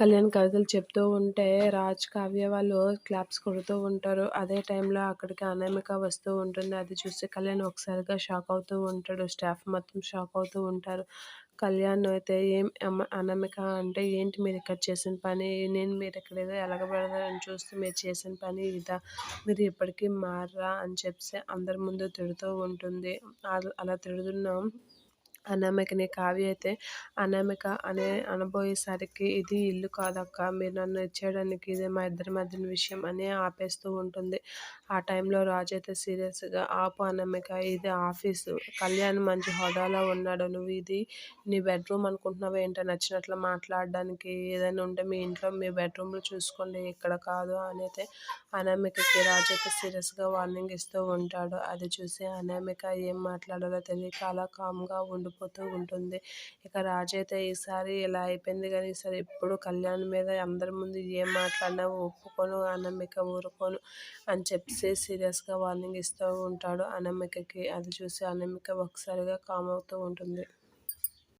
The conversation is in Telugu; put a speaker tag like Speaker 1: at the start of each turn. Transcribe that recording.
Speaker 1: కళ్యాణ్ కవితలు చెప్తూ ఉంటే రాజ్ కావ్య వాళ్ళు క్లాప్స్ కొడుతూ ఉంటారు. అదే టైంలో అక్కడికి అనామిక వస్తూ ఉంటుంది. అది చూసి కళ్యాణ్ ఒకసారిగా షాక్ అవుతూ ఉంటాడు. స్టాఫ్ మొత్తం షాక్ అవుతూ ఉంటారు. కళ్యాణ్ అయితే ఏం అనామిక అంటే ఏంటి మీరు ఇక్కడ చేసిన పని? నేను మీరు ఇక్కడ ఏదో ఎలగబెడదారని చూస్తే మీరు చేసిన పని ఇదా? మీరు ఇప్పటికీ మారరా అని చెప్పి అందరి ముందు తిడుతూ ఉంటుంది. అలా తిడుతున్నాం. అనామికని కావ్య అయితే అనామిక అనే అనబోయేసరికి ఇది ఇల్లు కాదక్క మీరు నన్ను ఇచ్చేయడానికి ఇది మా ఇద్దరి మధ్యన విషయం అని ఆపేస్తూ ఉంటుంది. ఆ టైంలో రాజు అయితే సీరియస్గా ఆపు అనామిక ఇది ఆఫీసు కళ్యాణ్ మంచి హోదాలో ఉన్నాడు నువ్వు ఇది నీ బెడ్రూమ్ అనుకుంటున్నావు ఏంటో నచ్చినట్లు మాట్లాడడానికి ఏదైనా ఉంటే మీ ఇంట్లో మీ బెడ్రూమ్లో చూసుకోండి ఇక్కడ కాదు అని అయితే అనామికకి రాజు అయితే సీరియస్గా వార్నింగ్ ఇస్తూ ఉంటాడు. అది చూసి అనామిక ఏం మాట్లాడాలో తెలియక అలా కామ్గా ఉండిపో వెళ్ళిపోతూ ఉంటుంది. ఇక రాజు అయితే ఈసారి ఇలా అయిపోయింది కానీ ఈసారి ఎప్పుడు కళ్యాణ్ మీద అందరి ముందు ఏం మాట్లాడినా ఒప్పుకోను అనమ్మిక ఊరుకోను అని చెప్పి సీరియస్గా వార్నింగ్ ఇస్తూ ఉంటాడు అనమ్మికకి అది చూసి అనమ్మిక ఒకసారిగా కామ్ అవుతూ ఉంటుంది.